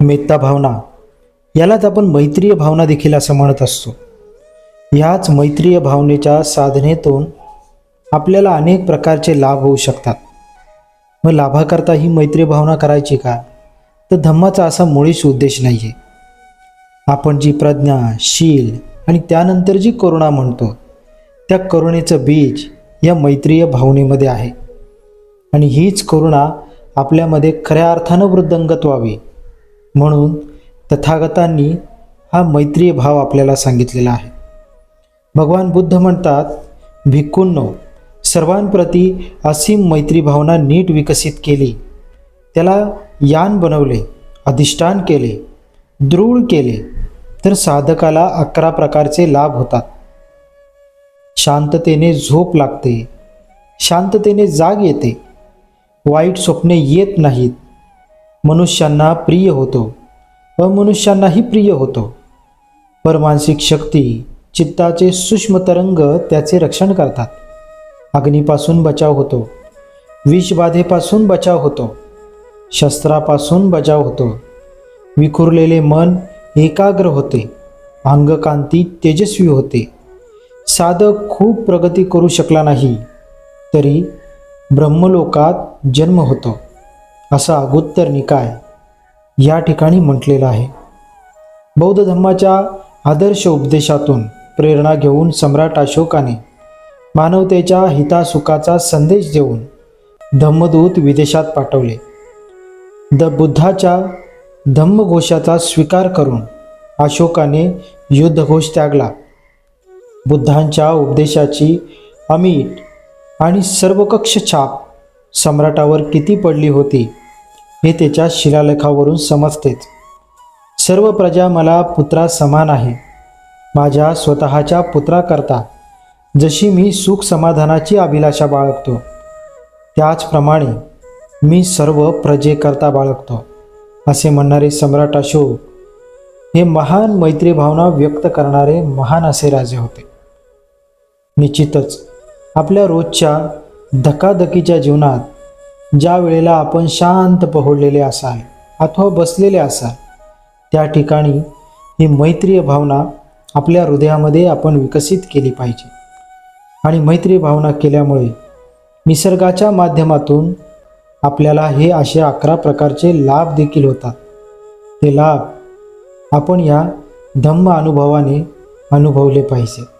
मेत्ता भावना. यालाच आपण मैत्रीय भावना देखील असं म्हणत असतो. ह्याच मैत्रीय भावनेच्या साधनेतून आपल्याला अनेक प्रकारचे लाभ होऊ शकतात. मग लाभाकरता ही मैत्री भावना करायची का? तर धम्माचा असा मुळीच उद्देश नाही आहे आपण जी प्रज्ञा शील आणि त्यानंतर जी करुणा म्हणतो त्या करुणेचं बीज या मैत्रीय भावनेमध्ये आहे. आणि हीच करुणा आपल्यामध्ये खऱ्या अर्थानं वृद्धंगत व्हावी. म्हणून तथागतांनी हा मैत्रीय भाव आपल्याला सांगितलेला आहे. भगवान बुद्ध म्हणतात भिक्खूंनो सर्वांप्रती असीम मैत्री भावना नीट विकसित केली. त्याला यान बनवले अधिष्ठान केले दृढ केले तर साधकाला अकरा प्रकारचे लाभ होतात. शांततेने झोप लागते शांततेने जाग येते. वाईट स्वप्ने येत नाहीत. मनुष्यांना प्रिय होतो. अमनुष्यांनाही प्रिय होतो. परमानसिक शक्ती चित्ताचे सूक्ष्म तरंग त्याचे रक्षण करतात. अग्नीपासून बचाव होतो. विषबाधेपासून बचाव होतो. शस्त्रापासून बचाव होतो. विखुरलेले मन एकाग्र होते. अंगकांती तेजस्वी होते. साधक खूप प्रगती करू शकला नाही तरी ब्रह्मलोकात जन्म होतो. असा अगोत्तर निकाय या ठिकाणी म्हटलेला आहे. बौद्ध धर्माच्या आदर्श उपदेशातून प्रेरणा घेऊन सम्राट अशोकाने मानवतेच्या हितासुखाचा संदेश देऊन धम्मदूत विदेशात पाठवले. द बुद्धाच्या धम्मघोषाचा स्वीकार करून अशोकाने युद्धघोष त्यागला. बुद्धांच्या उपदेशाची अमीट आणि सर्वकक्ष छाप सम्राटावर किती पडली होती हे त्याच्या शिलालेखावरून समजतेच सर्व प्रजा मला पुत्रा समान आहे. माझ्या स्वतःच्या पुत्राकरता जशी मी सुख समाधानाची अभिलाषा बाळगतो त्याचप्रमाणे मी सर्व प्रजेकरता बाळगतो असे म्हणणारे सम्राट अशोक हे महान मैत्री भावना व्यक्त करणारे महान असे राजे होते. निश्चितच आपल्या रोजच्या धकाधकीच्या जीवनात ज्या वेळेला आपण शांत पहोडलेले असाल अथवा बसलेले असाल त्या ठिकाणी ही मैत्रीय भावना आपल्या हृदयामध्ये आपण विकसित केली पाहिजे. आणि मैत्री भावना केल्यामुळे निसर्गाच्या माध्यमातून आपल्याला हे असे अकरा प्रकारचे लाभ देखील होतात. ते लाभ आपण या धम्म अनुभवाने अनुभवले पाहिजे